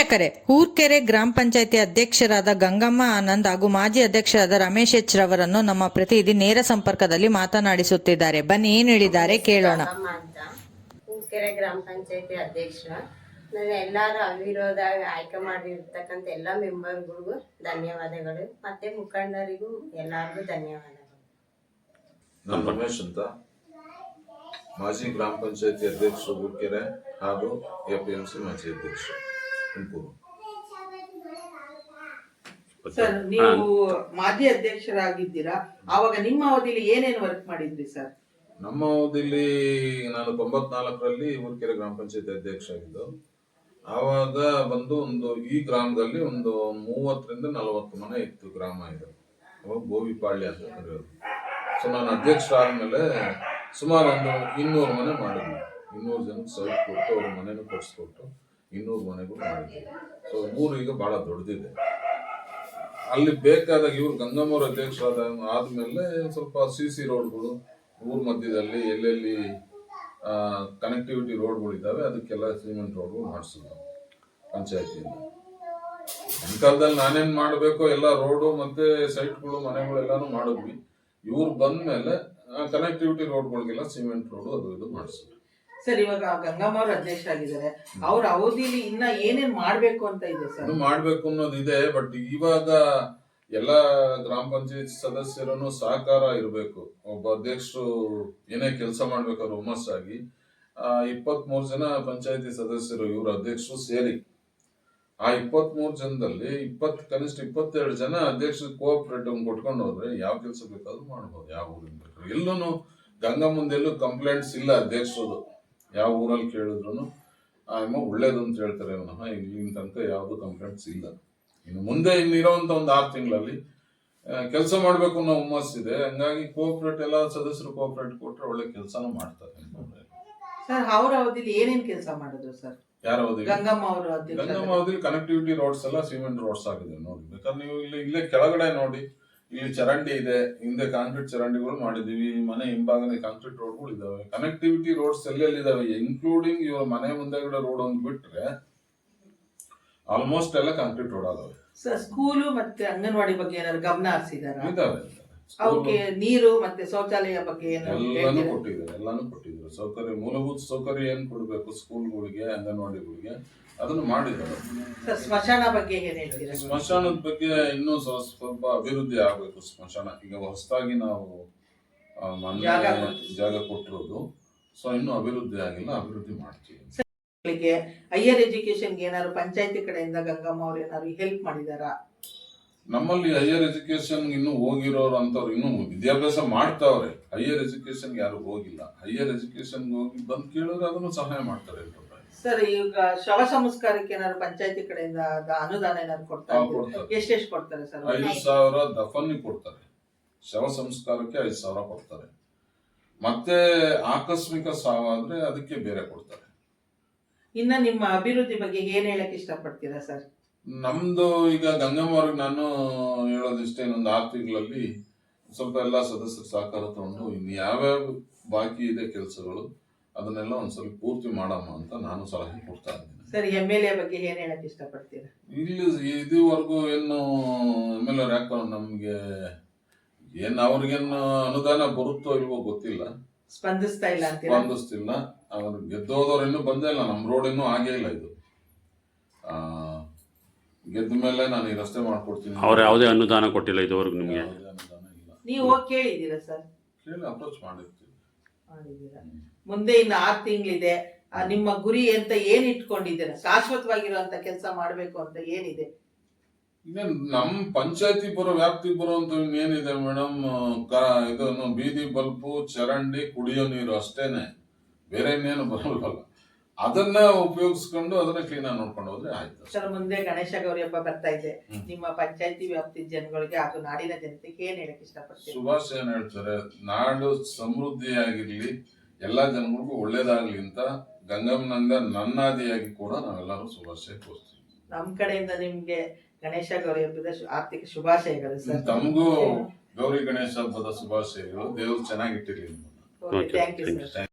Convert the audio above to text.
ವೀಕ್ಷಕರೇ ಊರ್ಕೆರೆ ಗ್ರಾಮ ಪಂಚಾಯತಿ ಅಧ್ಯಕ್ಷರಾದ ಗಂಗಮ್ಮ ಆನಂದ್ ಹಾಗೂ ಮಾಜಿ ಅಧ್ಯಕ್ಷರಾದ ರಮೇಶ್ ಎಚ್ ರವರನ್ನು ನಮ್ಮ ಪ್ರತಿನಿಧಿ ನೇರ ಸಂಪರ್ಕದಲ್ಲಿ ಮಾತನಾಡಿಸುತ್ತಿದ್ದಾರೆ. ಬನ್ನಿ ಏನ್ ಹೇಳಿದ್ದಾರೆ ಕೇಳೋಣ. ಹೂರ್ಕೆರೆ ಗ್ರಾಮ ಪಂಚಾಯತಿ ಅಧ್ಯಕ್ಷ. ನಾನು ಎಲ್ಲರೂ ಅವಿರೋಧ ಆಯ್ಕೆ ಮಾಡಿರ್ತಕ್ಕಂಥ ಎಲ್ಲ ಮೆಂಬರ್ಗಳಿಗೂ ಧನ್ಯವಾದಗಳು. ಮತ್ತೆ ಮುಖಂಡರಿಗೂ ಎಲ್ಲರಿಗೂ ಧನ್ಯವಾದಗಳು. ನಾನು ರಮೇಶ್ ಅಂತ. ಮಾಜಿ ಗ್ರಾಮ ಪಂಚಾಯತಿ ಅಧ್ಯಕ್ಷ ಊರ್ಕೆರೆ ಹಾಗೂ ಎಪಿಎಂಸಿ ಮಾಜಿ ಅಧ್ಯಕ್ಷರು ತುಮಕೂರು ಸರ್ ನೀವು ಮಾಜಿ ಅಧ್ಯಕ್ಷರಾಗಿದ್ದೀರಾ. ಆವಾಗ ನಿಮ್ಮ ಅವಧಿಲಿ ಏನೇನು ವರ್ಕ್ ಮಾಡಿದ್ರಿ ಸರ್? ನಮ್ಮ ಅವಧಿಲಿ ನಾನು ತೊಂಬತ್ನಾಲ್ಕರಲ್ಲಿ ಊರ್ಕೆರೆ ಗ್ರಾಮ ಪಂಚಾಯತ್ ಅಧ್ಯಕ್ಷ ಆಗಿದ್ದು ಆವಾಗ ಬಂದು ಒಂದು ಈ ಗ್ರಾಮದಲ್ಲಿ ಒಂದು ಮೂವತ್ತರಿಂದ ನಲವತ್ತು ಮನೆ ಇತ್ತು ಗ್ರಾಮ ಇದು. ಅವಾಗ ಗೋವಿಪಾಳ್ಯ ಅಂತ ಕರೆಯೋದು. ಸೊ ನಾನು ಅಧ್ಯಕ್ಷರಾದ್ಮೇಲೆ ಸುಮಾರು ಒಂದು ಇನ್ನೂರು ಮನೆ ಮಾಡಿದ್ವಿ. ಇನ್ನೂರು ಜನಕ್ಕೆ ಸೌಟ್ ಕೊಟ್ಟು ಅವ್ರ ಮನೆನೂ ಕೊಡಿಸ್ಕೊಟ್ಟು ಇನ್ನೂರು ಮನೆಗೂ ಮಾಡಿದ್ವಿ ಸೊ ಊರು ಈಗ ಬಹಳ ದೊಡ್ಡದಿದೆ ಅಲ್ಲಿ ಬೇಕಾದಾಗ ಇವರು ಗಂಗಮ್ಮವ್ರ ಅಧ್ಯಕ್ಷರಾದ ಆದಮೇಲೆ ಸ್ವಲ್ಪ ಸಿ ಸಿ ರೋಡ್ಗಳು ಊರ್ ಮಧ್ಯದಲ್ಲಿ ಎಲ್ಲೆಲ್ಲಿ ಕನೆಕ್ಟಿವಿಟಿ ರೋಡ್ಗಳು ಇದಾವೆ ಅದಕ್ಕೆಲ್ಲ ಸಿಮೆಂಟ್ ರೋಡ್ಗಳು ಮಾಡಿಸಿದ್ರು ಪಂಚಾಯತಿಯಿಂದ. ನನ್ನ ಕಾಲದಲ್ಲಿ ನಾನೇನು ಮಾಡಬೇಕು ಎಲ್ಲ ರೋಡು ಮತ್ತೆ ಸೈಟ್ಗಳು ಮನೆಗಳೆಲ್ಲಾನು ಮಾಡಿದ್ವಿ. ಇವ್ರು ಬಂದ್ಮೇಲೆ ಕನೆಕ್ಟಿವಿಟಿ ರೋಡ್ಗಳಿಗೆಲ್ಲ ಸಿಮೆಂಟ್ ರೋಡು ಅದು ಇದು ಮಾಡಿಸಿದ್ರು. ಸರ್, ಇವಾಗ ಗಂಗಮ್ಮ ಅಧ್ಯಕ್ಷ ಆಗಿದ್ದಾರೆ. ಅವ್ರ ಅವಧಿಲಿ ಇನ್ನ ಏನೇನ್ ಮಾಡ್ಬೇಕು ಅಂತ ಇದೆ ಸರ್? ಮಾಡ್ಬೇಕು ಅನ್ನೋದಿದೆ ಬಟ್ ಇವಾಗ ಎಲ್ಲ ಗ್ರಾಮ ಪಂಚಾಯತ್ ಸದಸ್ಯರನ್ನು ಸಹಕಾರ ಇರಬೇಕು. ಒಬ್ಬ ಅಧ್ಯಕ್ಷರು ಏನೇ ಕೆಲಸ ಮಾಡ್ಬೇಕಾದ್ರೆ ಹುಮ್ಮಸ್ಸಾಗಿ ಇಪ್ಪತ್ತ್ ಮೂರು ಜನ ಪಂಚಾಯತಿ ಸದಸ್ಯರು ಇವ್ರ ಅಧ್ಯಕ್ಷರು ಸೇರಿ. ಆ ಇಪ್ಪತ್ತ್ ಮೂರು ಜನದಲ್ಲಿ ಇಪ್ಪತ್, ಕನಿಷ್ಠ ಇಪ್ಪತ್ತೆರಡು ಜನ ಅಧ್ಯಕ್ಷ ಕೋಆಪರೇಟಿವ್ ಕೊಟ್ಕೊಂಡು ಹೋದ್ರೆ ಯಾವ ಕೆಲಸ ಬೇಕಾದ್ರೂ ಮಾಡ್ಬೋದು, ಯಾವ ಊರಿಂದ ಬೇಕಾದ್ರೂ. ಎಲ್ಲೂ ಗಂಗಾ ಎಲ್ಲೂ ಕಂಪ್ಲೇಂಟ್ಸ್ ಇಲ್ಲ ಅಧ್ಯಕ್ಷರದು. ಯಾವ ಊರಲ್ಲಿ ಕೇಳಿದ್ರು ಅಮ್ಮ ಒಳ್ಳೇದು ಅಂತ ಹೇಳ್ತಾರೆ ವಿನಃ ಇಲ್ಲಿನ ತನಕ ಯಾವುದು ಕಂಪ್ಲೇಂಟ್ಸ್ ಇಲ್ಲ. ಇನ್ನು ಮುಂದೆ ಇನ್ನಿರೋಂಥ ಒಂದು ಆರು ತಿಂಗಳಲ್ಲಿ ಕೆಲಸ ಮಾಡಬೇಕು ಅನ್ನೋ ಹುಮ್ಮಸ್ಸಿದೆ ಹಂಗಾಗಿ ಕೋಆಪರೇಟ್ ಎಲ್ಲ ಸದಸ್ಯರು ಕೋಆಪರೇಟ್ ಕೊಟ್ರೆ ಒಳ್ಳೆ ಕೆಲಸನೂ ಮಾಡ್ತಾರೆ. ಸರ್ ಅವ್ರ ಅವಧಿಲಿ ಏನೇನ್ ಕೆಲಸ ಮಾಡಿದ್ರು ಸರ್? ಯಾರ ಗಂಗಮ್ಮ ಅವರು ಗಂಗಮ್ಮ ಅವಧಿಲಿ ಕನೆಕ್ಟಿವಿಟಿ ರೋಡ್ಸ್ ಎಲ್ಲ ಸಿಮೆಂಟ್ ರೋಡ್ಸ್ ಆಗಿದೆ ನೋಡಿ. ಬೇಕಾದ್ರೆ ನೀವು ಇಲ್ಲಿ ಇಲ್ಲೇ ಕೆಳಗಡೆ ನೋಡಿ. ಇಲ್ಲಿ ಚರಂಡಿ ಇದೆ ಹಿಂದೆ ಕಾಂಕ್ರೀಟ್ ಚರಂಡಿಗಳು ಮಾಡಿದೀವಿ ಈ ಮನೆ ಹಿಂಭಾಗನೆ ಕಾಂಕ್ರೀಟ್ ರೋಡ್ಗಳು ಇದಾವೆ ಕನೆಕ್ಟಿವಿಟಿ ರೋಡ್ಸ್ ಎಲ್ಲೆಲ್ಲಿ ಇದಾವೆ ಇನ್ಕ್ಲೂಡಿಂಗ್ ಇವ್ರ ಮನೆ ಮುಂದೆಗಡೆ ರೋಡ್ ಒಂದು ಬಿಟ್ರೆ ಆಲ್ಮೋಸ್ಟ್ ಎಲ್ಲ ಕಾಂಕ್ರೀಟ್ ರೋಡ್ ಆದವೆ. ಸರ್ ಸ್ಕೂಲು ಮತ್ತೆ ಅಂಗನವಾಡಿ ಬಗ್ಗೆ ಏನಾದ್ರು ಗಮನ ಹರಿಸಿದಾರ? ಇದಾವೆ ಅವಕ್ಕೆ ನೀರು ಮತ್ತೆ ಶೌಚಾಲಯ ಬಗ್ಗೆ ಎಲ್ಲಾನು? ಕೊಟ್ಟಿದ್ದಾರೆ ಎಲ್ಲಾನು ಕೊಟ್ಟಿದ್ದಾರೆ. ಸೌಕರ್ಯ ಮೂಲಭೂತ ಸೌಕರ್ಯ ಏನ್ ಕೊಡಬೇಕು ಸ್ಕೂಲ್ಗಳಿಗೆ ಅಂಗನವಾಡಿಗಳಿಗೆ? ಅದನ್ನು ಮಾಡಿದ್ದಾರೆ. ಸರ್ ಸ್ಮಶಾನ ಬಗ್ಗೆ ಏನ್ ಹೇಳ್ತೀರಾ? ಸ್ಮಶಾನದ ಬಗ್ಗೆ ಇನ್ನೂ ಸ್ವ- ಸ್ವಲ್ಪ ಅಭಿವೃದ್ಧಿ ಆಗಬೇಕು ಸ್ಮಶಾನ. ಈಗ ಹೊಸದಾಗಿ ನಾವು ಆ, ಮೊನ್ನೆ ಜಾಗ ಕೊಟ್ಟಿರೋದು. ಸೊ ಇನ್ನೂ ಅಭಿವೃದ್ಧಿ ಆಗಿಲ್ಲ ಅಭಿವೃದ್ಧಿ ಮಾಡ್ತೀವಿ. ಮಕ್ಕಳಿಗೆ ಹೈಯರ್ ಎಜುಕೇಶನ್ಗೆ ಏನಾದ್ರು ಪಂಚಾಯತಿ ಕಡೆಯಿಂದ ಗಂಗಮ್ಮ ಅವ್ರು ಏನಾದ್ರು ಹೆಲ್ಪ್ ಮಾಡಿದಾರಾ? ನಮ್ಮಲ್ಲಿ ಹೈಯರ್ ಎಜುಕೇಶನ್ ಇನ್ನು ಹೋಗಿರೋರು ಅಂತವ್ರು ಇನ್ನು ವಿದ್ಯಾಭ್ಯಾಸ ಮಾಡ್ತಾವ್ರೆ. ಹೈಯರ್ ಎಜುಕೇಶನ್ ಯಾರು ಹೋಗಿಲ್ಲ. ಹೈಯರ್ ಎಜುಕೇಶನ್ ಹೋಗಿ ಬಂದ್ ಕೇಳಿದ್ರೆ ಅದನ್ನು ಸಹಾಯ ಮಾಡ್ತಾರೆ ಸರ್ ಈಗ ಶವ ಸಂಸ್ಕಾರಕ್ಕೆ ಏನಾದ್ರು ಪಂಚಾಯತಿ ಕಡೆಯಿಂದ ಅನುದಾನ ಏನಾದ್ರು? ಕೊಡ್ತಾರೆ. ಎಷ್ಟೆಷ್ಟು ಕೊಡ್ತಾರೆ ಸರ್? ಐದು ಸಾವಿರ ಕೊಡ್ತಾರೆ. ಶವ ಸಂಸ್ಕಾರಕ್ಕೆ ಐದು ಸಾವಿರ ಕೊಡ್ತಾರೆ. ಮತ್ತೆ ಆಕಸ್ಮಿಕ ಸಾವಾದ್ರೆ ಅದಕ್ಕೆ ಬೇರೆ ಕೊಡ್ತಾರೆ. ಇನ್ನ ನಿಮ್ಮ ಅಭಿವೃದ್ಧಿ ಬಗ್ಗೆ ಏನ್ ಹೇಳಕ್ ಇಷ್ಟಪಡ್ತೀರಾ ಸರ್? ನಮ್ದು ಈಗ ಗಂಗಮ್ಮ ಅವ್ರಿಗೆ ನಾನು ಹೇಳೋದಿಷ್ಟೇ ಇನ್ನೊಂದು ಆರು ತಿಂಗಳಲ್ಲಿ ಸ್ವಲ್ಪ ಎಲ್ಲ ಸದಸ್ಯರು ಸಹಕಾರ ತಗೊಂಡು ಇನ್ನು ಯಾವ್ಯಾವ ಬಾಕಿ ಇದೆ ಕೆಲಸಗಳು ಅದನ್ನೆಲ್ಲ ಒಂದ್ಸಲ ಪೂರ್ತಿ ಮಾಡಮ್ಮ ಅಂತ ನಾನು ಸಲಹೆ ಕೊಡ್ತಾ ಇದ್ದೀನಿ. ಸರ್ ಎಂ ಎಲ್ ಎ ಬಗ್ಗೆ ಏನ್ ಹೇಳಕ್ ಇಷ್ಟಪಡ್ತೀರಾ? ಇಲ್ಲಿ ಇದುವರೆಗೂ ಏನು ಎಂ ಎಲ್ ಎ ಯಾಕೋ ನಮ್ಗೆ ಏನ್ ಅವ್ರಿಗೇನು ಅನುದಾನ ಬರುತ್ತೋ ಇಲ್ವೋ ಗೊತ್ತಿಲ್ಲ. ಸ್ಪಂದಿಸ್ತಾ ಇಲ್ಲ ಸ್ಪಂದಿಸ್ತಿಲ್ಲ. ಅವ್ರು ಗೆದ್ದೋದವ್ರು ಇನ್ನೂ ಬಂದೇ ಇಲ್ಲ ನಮ್ಮ ರೋಡ್ ಇನ್ನೂ ಆಗೇ ಇಲ್ಲ ಇದು. ಗೆದ್ದ ಮೇಲೆ ನಾನು ಈ ರಸ್ತೆ ಮಾಡ್ಕೊಡ್ತೀನಿ. ಅವ್ರು ಯಾವುದೇ ಅನುದಾನ ಕೊಟ್ಟಿಲ್ಲ ಇದುವರೆಗೂ ನಿಮಗೆ. ಯಾವುದೇ ಅನುದಾನ ಇಲ್ಲ. ನೀವು ಹೋಗಿ ಕೇಳಿದ್ದೀರಾ ಸರ್? ಕೇಳಿ ಅಪ್ರೋಚ್ ಮಾಡಿರ್ತೀವಿ. ಮಾಡಿದ್ದೀರಾ? ಮುಂದೆ ಇನ್ನು ಆರು ತಿಂಗಳಿದೆ. ಆ, ನಿಮ್ಮ ಗುರಿ ಅಂತ ಏನ್ ಇಟ್ಕೊಂಡಿದ್ದೀರಾ? ಶಾಶ್ವತವಾಗಿರುವಂತ ಕೆಲಸ ಮಾಡಬೇಕು ಅಂತ ಏನಿದೆ? ಈಗ ನಮ್ಮ ಪಂಚಾಯತಿ ಬರೋ ವ್ಯಾಪ್ತಿಗೆ ಬರುವಂತ ಏನಿದೆ ಮೇಡಮ್? ಇದನ್ನು ಬೀದಿ ಬಲ್ಪು ಚರಂಡಿ ಕುಡಿಯೋ ನೀರು ಅಷ್ಟೇನೆ. ಬೇರೆ ಇನ್ನೇನು ಬರಲ್ವಲ್ಲ. ಅದನ್ನ ಉಪಯೋಗಿಸ್ಕೊಂಡು ಅದನ್ನ ಕ್ಲೀನ್ ಆಗಿ ನೋಡ್ಕೊಂಡು ಹೋದ್ರೆ ಆಯ್ತು ಸರ್ ಮುಂದೆ ಗಣೇಶ ಗೌರಿ ಹಬ್ಬ ಬರ್ತಾ ಇದೆ. ನಿಮ್ಮ ಪಂಚಾಯತಿ ವ್ಯಾಪ್ತಿ ಜನಗಳಿಗೆ ಹಾಗೂ ನಾಡಿನ ಜನತೆಗೆ ಏನ್ ಹೇಳಕ್ ಇಷ್ಟಪಡ್ತೀವಿ ಸುಭಾಷ್ ಏನ್ ಹೇಳ್ತಾರೆ ನಾಡು ಸಮೃದ್ಧಿಯಾಗಿರ್ಲಿ ಎಲ್ಲಾ ಜನಗಳಿಗೂ ಒಳ್ಳೇದಾಗ್ಲಿ ಅಂತ ಗಂಗಮ್ಮನಂದ ನನ್ನಾದಿಯಾಗಿ ಕೂಡ ನಾವೆಲ್ಲರೂ ಶುಭಾಶಯ ಕೋರ್ತೀವಿ ನಮ್ ಕಡೆಯಿಂದ ನಿಮ್ಗೆ ಗಣೇಶ ಗೌರಿ ಹಬ್ಬದ ಶು- ಆರ್ಥಿಕ ಶುಭಾಶಯಗಳು ಸರ್. ತಮಗೂ ಗೌರಿ ಗಣೇಶ ಹಬ್ಬದ ಶುಭಾಶಯಗಳು. ದೇವ್ರು ಚೆನ್ನಾಗಿಟ್ಟಿರ್ಲಿ ಥ್ಯಾಂಕ್ ಯು ಸರ್